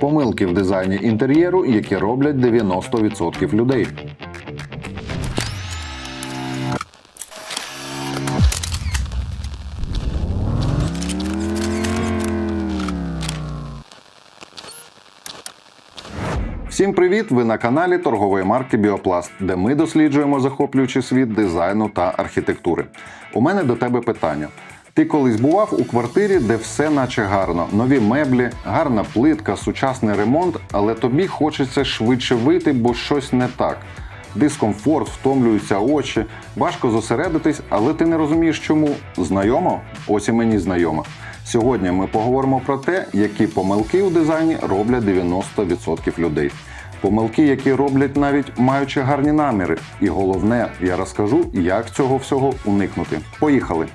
Помилки в дизайні інтер'єру, які роблять 90% людей. Всім привіт! Ви на каналі торгової марки Біопласт, де ми досліджуємо захоплюючий світ дизайну та архітектури. У мене до тебе питання. Ти колись бував у квартирі, де все наче гарно, нові меблі, гарна плитка, сучасний ремонт, але тобі хочеться швидше вийти, бо щось не так. Дискомфорт, втомлюються очі, важко зосередитись, але ти не розумієш, чому. Знайомо? Ось і мені знайомо. Сьогодні ми поговоримо про те, які помилки у дизайні роблять 90% людей. Помилки, які роблять навіть маючи гарні наміри. І головне, я розкажу, як цього всього уникнути. Поїхали!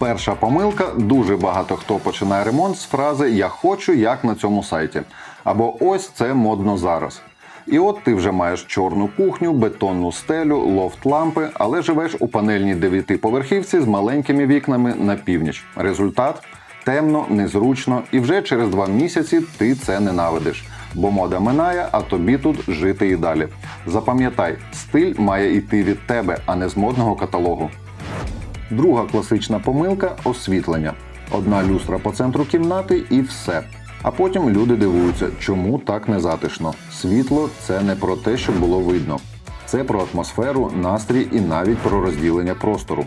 Перша помилка дуже багато хто починає ремонт з фрази Я хочу як на цьому сайті. Або ось це модно зараз. І от ти вже маєш чорну кухню, бетонну стелю, лофт лампи, але живеш у панельній дев'ятиповерхівці з маленькими вікнами на північ. Результат темно, незручно, і вже через два місяці ти це ненавидиш. Бо мода минає, а тобі тут жити і далі. Запам'ятай, стиль має йти від тебе, а не з модного каталогу. Друга класична помилка освітлення. Одна люстра по центру кімнати і все. А потім люди дивуються, чому так незатишно. Світло це не про те, що було видно. Це про атмосферу, настрій і навіть про розділення простору.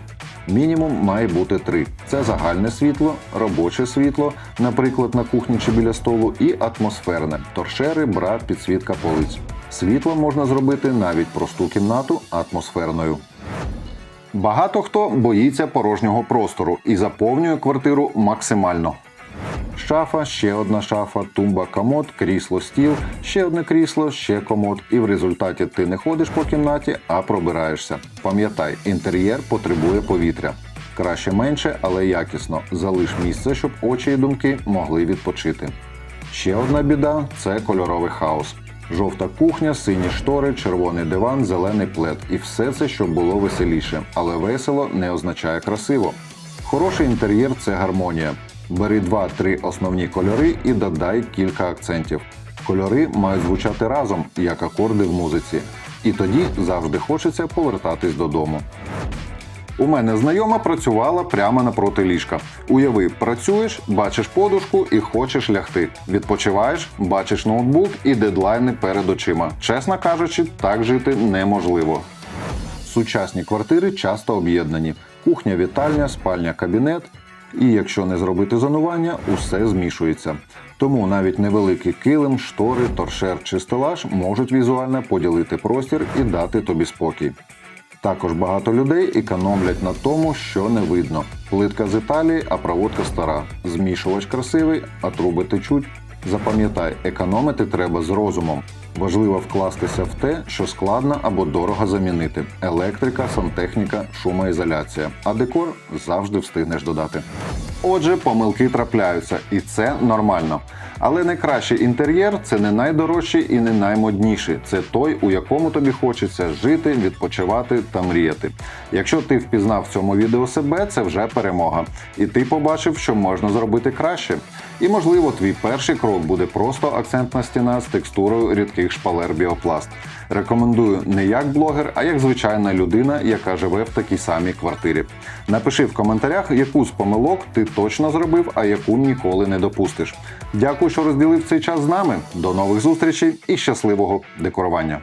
Мінімум має бути три: це загальне світло, робоче світло, наприклад, на кухні чи біля столу, і атмосферне торшери, бра, підсвітка полиць. Світло можна зробити навіть просту кімнату атмосферною. Багато хто боїться порожнього простору і заповнює квартиру максимально. Шафа, ще одна шафа, тумба, комод, крісло, стіл, ще одне крісло, ще комод. І в результаті ти не ходиш по кімнаті, а пробираєшся. Пам'ятай, інтер'єр потребує повітря. Краще менше, але якісно. Залиш місце, щоб очі і думки могли відпочити. Ще одна біда це кольоровий хаос. Жовта кухня, сині штори, червоний диван, зелений плед. І все це, щоб було веселіше. Але весело не означає красиво. Хороший інтер'єр це гармонія. Бери два-три основні кольори і додай кілька акцентів. Кольори мають звучати разом, як акорди в музиці. І тоді завжди хочеться повертатись додому. У мене знайома працювала прямо напроти ліжка. Уяви, працюєш, бачиш подушку і хочеш лягти. Відпочиваєш, бачиш ноутбук і дедлайни перед очима. Чесно кажучи, так жити неможливо. Сучасні квартири часто об'єднані: кухня, вітальня, спальня, кабінет. І якщо не зробити зонування, усе змішується. Тому навіть невеликий килим, штори, торшер чи стелаж можуть візуально поділити простір і дати тобі спокій. Також багато людей економлять на тому, що не видно. Плитка з Італії, а проводка стара. Змішувач красивий, а труби течуть. Запам'ятай, економити треба з розумом. Важливо вкластися в те, що складно або дорого замінити: електрика, сантехніка, шумоізоляція. А декор завжди встигнеш додати. Отже, помилки трапляються, і це нормально. Але найкращий інтер'єр це не найдорожчий і не наймодніший. Це той, у якому тобі хочеться жити, відпочивати та мріяти. Якщо ти впізнав в цьому відео себе, це вже перемога. І ти побачив, що можна зробити краще. І можливо, твій перший крок буде просто акцентна стіна з текстурою рідких шпалер біопласт. Рекомендую не як блогер, а як звичайна людина, яка живе в такій самій квартирі. Напиши в коментарях, яку з помилок ти точно зробив, а яку ніколи не допустиш. Дякую, що розділив цей час з нами. До нових зустрічей і щасливого декорування!